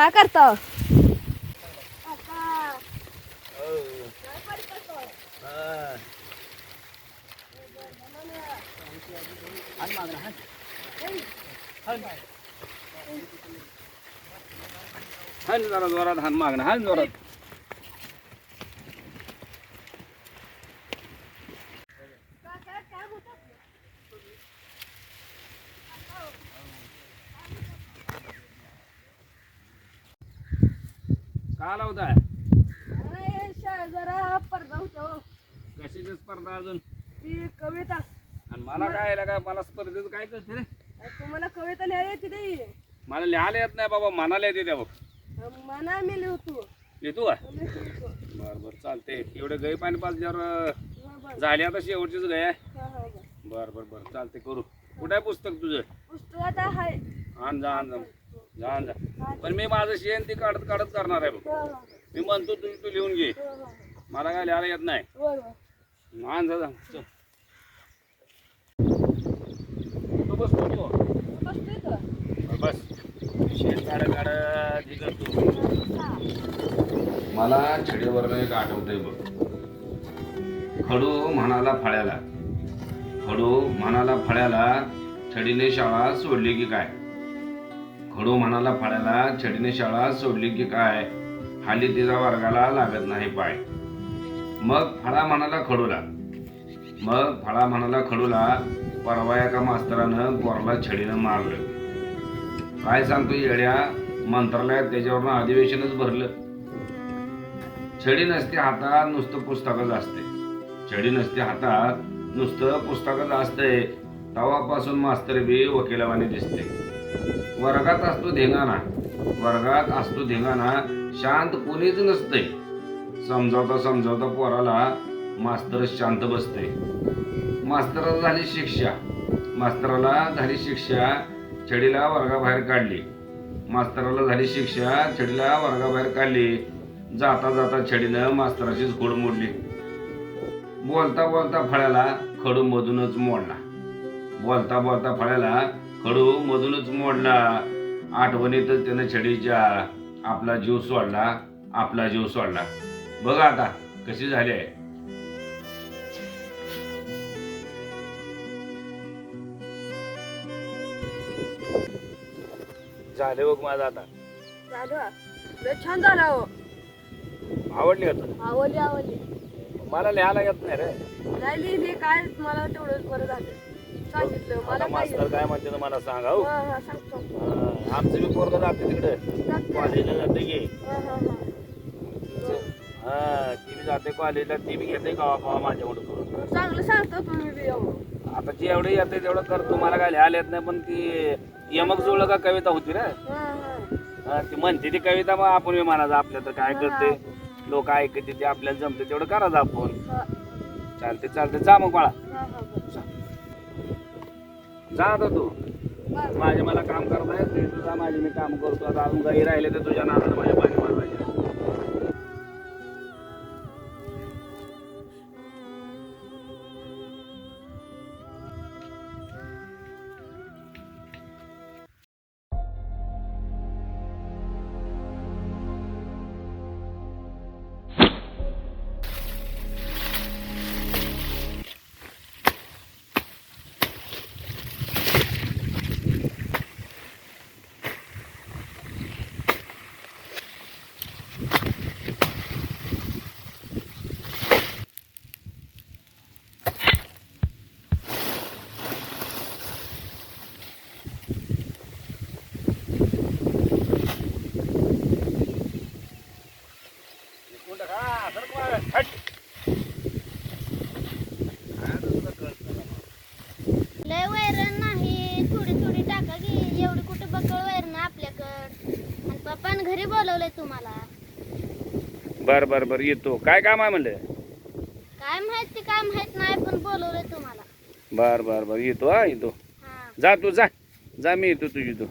काय करता? हान जरा जोरात हान मागणं हान जोरात. का लावताय? जरा पडदा होतो. कशाची स्पर्धा अजून? ती कविता. आणि मला काय आहे का मला स्पर्धेचं काय कळते रे? तुम्हाला कविता लिहायला येते नाही मला लिहायला येत नाही बाबा मनाला येते त्या बघ. मना मी लिहतो. लिहितो का. बर बर चालते एवढे गई पाणी हा, बरं. झाली आता शेवटचीच गय आहे. बरं. बर बर चालते करू. कुठे आहे पुस्तक तुझं? पुस्तकात आहे. आण जा आण जा. पण मी माझं शेण ती काढत काढत करणार आहे बघ. हा. मी म्हणतो तू तू लिहून घे. हा, हा. मला काय लिहायला येत नाही. जा. चल. तू बस. तू शेण काढ काढत हे करतो मला छडीवरनं एक आठवतंय बघ. खडू म्हणाला फळ्याला. खडू म्हणाला फळ्याला छडीने शाळा सोडली की काय? खडू म्हणाला फळ्याला छडीने शाळा सोडली की काय? हाली तिचा वर्गाला लागत नाही पाय. मग फळा म्हणाला खडूला. मग फळा म्हणाला खडूला परवा एका मास्तरानं पोरला छडीनं मारलं. काय सांगतो येड्या? मंत्रालयात त्याच्यावरनं अधिवेशनच भरलं. छडी नसते हातात नुसतं पुस्तकच असते. छडी नसते हातात नुसतं पुस्तकच असते तवापासून मास्तर बी वकिलावाने दिसते. वर्गात असतो धिंगाणा. वर्गात असतो धिंगाणा शांत कोणीच नसते समजावता समजावता पोराला मास्तर शांत बसते मास्तराला झाली शिक्षा. मास्तराला झाली शिक्षा छडीला वर्गाबाहेर काढली. मास्तराला झाली शिक्षा छडीला वर्गाबाहेर काढली. जाता जाता छडीनं मास्तराचीच खोड मोडली. बोलता बोलता फळ्याला खडूमधूनच मोडला. बोलता बोलता फळ्याला खडू मधूनच मोडला. आठवणीतच त्यानं छडीच्या आपला जीव सोडला आपला जीव सोडला. बघा आता कशी झाली आहे. झाले बघ माझा आता. झालं हा. लय छान झाला हो आवडली का आवडली आवडली. मला लिहायला येत नाही रे. नाही लिहिली काय? मला तेवढंच बरं झालं. सांगितलं आता काय मास्तर काय म्हणते ते मला सांगा हो. हा हा सांगतो. हा, आमचं बी पोरग जाते तिकडे. जाते. कॉलेजला जाते की. हा हा हा. हा ती बी जाते कॉलेजला ती बी घेते कवा कवा माझ्याकडे करून. चांगलं सांगतो तुम्ही बी एवढं आता जेवढं येते तेवढं करतो मला काय लिहायला येत नाही पण ती यमक जुळलं का कविता होती हा हा. हा, ती म्हणते ती कविता मग आपण बी म्हणायचं आपल्या तर काय करते? लोक ऐकते ते आपल्याला जमते तेवढं करायचं आपण हा. चालते चालते जा मग बाळा. हा हा. जा आता तू. माझे मला काम करता येत नाही तुझा माझे मी काम करतो आता अजून काही राहिले तर तुझ्या नादात लय वैरण नाही. थोडी थोडी टाका की एवढी कुठे बकळ वैरण आपल्याकड. आणि पप्पान घरी बोलवलंय तुम्हाला. बर बर बर. येतो. काय काम आहे म्हणलं? काय माहीत ते काय माहीत नाही पण बोलवलंय तुम्हाला. बर बर बर. येतो हा येतो. हा. जा तू जा. जा मी येतो तुझी तू